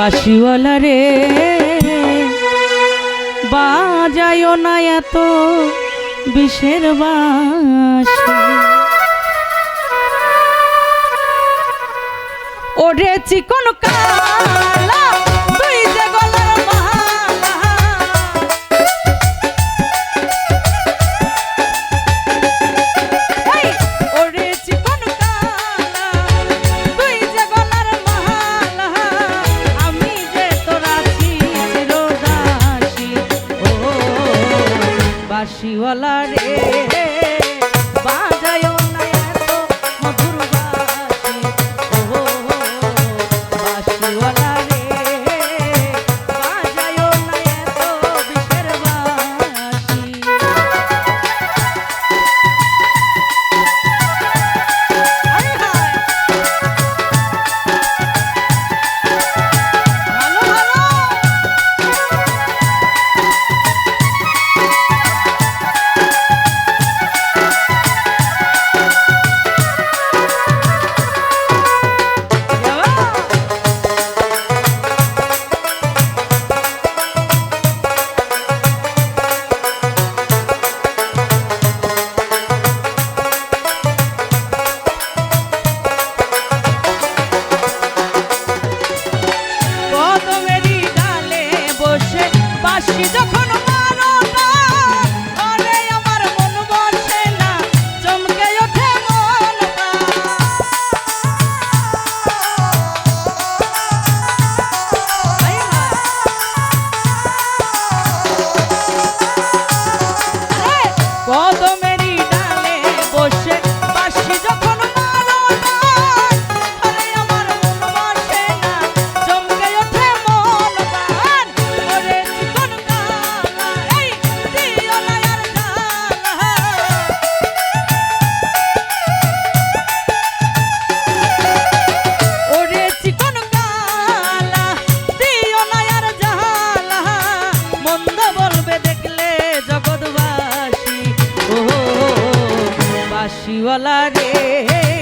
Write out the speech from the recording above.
বাসিওয়ালা রে। বাজায়ও না এত বিষের বাস ওরে চিকন কালা বাসিওয়ালা রে।